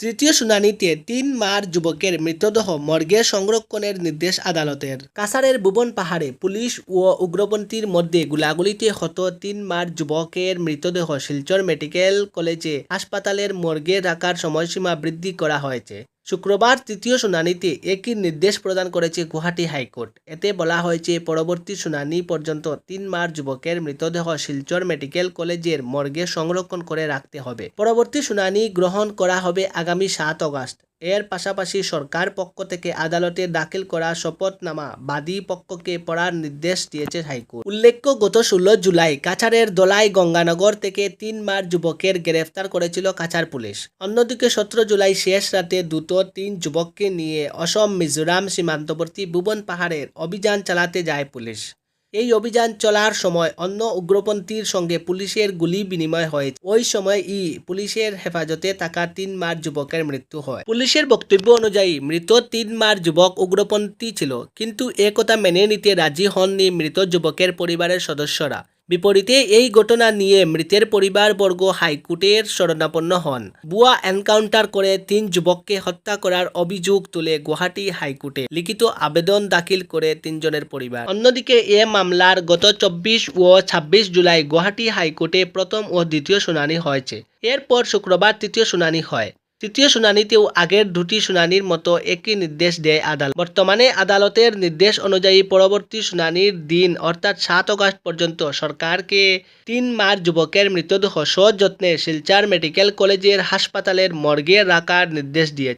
তৃতীয় শুনানিতে তিন মার যুবকের মৃতদেহ মর্গে সংরক্ষণের নির্দেশ আদালতের। কাসারের ভুবন পাহাড়ে পুলিশ ও উগ্রপন্থীর মধ্যে গুলাগুলিতে হত তিন মার যুবকের মৃতদেহ শিলচর মেডিকেল কলেজে হাসপাতালের মর্গে রাখার সময়সীমা বৃদ্ধি করা হয়েছে। শুক্রবার তৃতীয় শুনানিতে একই নির্দেশ প্রদান করেছে গুয়াহাটি হাইকোর্ট। এতে বলা হয়েছে, পরবর্তী শুনানি পর্যন্ত তিন মার যুবকের মৃতদেহ শিলচর মেডিকেল কলেজের মর্গে সংরক্ষণ করে রাখতে হবে। পরবর্তী শুনানি গ্রহণ করা হবে আগামী সাত অগাস্ট। এর পাশাপাশি সরকার পক্ষ থেকে আদালতে দাখিল করা শপথনামা বাদী পক্ষকে পড়ার নির্দেশ দিয়েছে হাইকোর্ট। উল্লেখ্য, গত ষোলো জুলাই কাছাড়ের দোলাই গঙ্গানগর থেকে তিন মার যুবকের গ্রেফতার করেছিল কাছাড় পুলিশ। অন্যদিকে সতেরো জুলাই শেষ রাতে দুটো তিন যুবককে নিয়ে অসম, মিজোরাম সীমান্তবর্তী ভুবন পাহাড়ের অভিযান চালাতে যায় পুলিশ। এই অভিযান চলার সময় অন্য উগ্রপন্থীর সঙ্গে পুলিশের গুলি বিনিময় হয়েছে ওই সময় ই পুলিশের হেফাজতে থাকা তিন মার যুবকের মৃত্যু হয়। পুলিশের বক্তব্য অনুযায়ী, মৃত তিন মার যুবক উগ্রপন্থী ছিল, কিন্তু একথা কথা মেনে নিতে রাজি হননি মৃত যুবকের পরিবারের সদস্যরা। বিপরীতে এই ঘটনা নিয়ে মৃতের পরিবারবর্গ হাইকোর্টের শরণাপন্ন হন। বুয়া এনকাউন্টার করে তিন যুবককে হত্যা করার অভিযোগ তুলে গুয়াহাটি হাইকোর্টে লিখিত আবেদন দাখিল করে তিনজনের পরিবার। অন্যদিকে এ মামলার গত চব্বিশ ও ছাব্বিশ জুলাই গুয়াহাটি হাইকোর্টে প্রথম ও দ্বিতীয় শুনানি হয়েছে। এরপর শুক্রবার তৃতীয় শুনানি হয়। তৃতীয় শুনানিতেও আগের দুটি শুনানির মতো একই নির্দেশ দেয় আদালত। বর্তমানে আদালতের নির্দেশ অনুযায়ী পরবর্তী শুনানির দিন, অর্থাৎ সাত অগস্ট পর্যন্ত সরকারকে তিন মার যুবকের মৃতদেহ সযত্নে শিলচার মেডিকেল কলেজের হাসপাতালের মর্গে রাখার নির্দেশ দিয়েছে।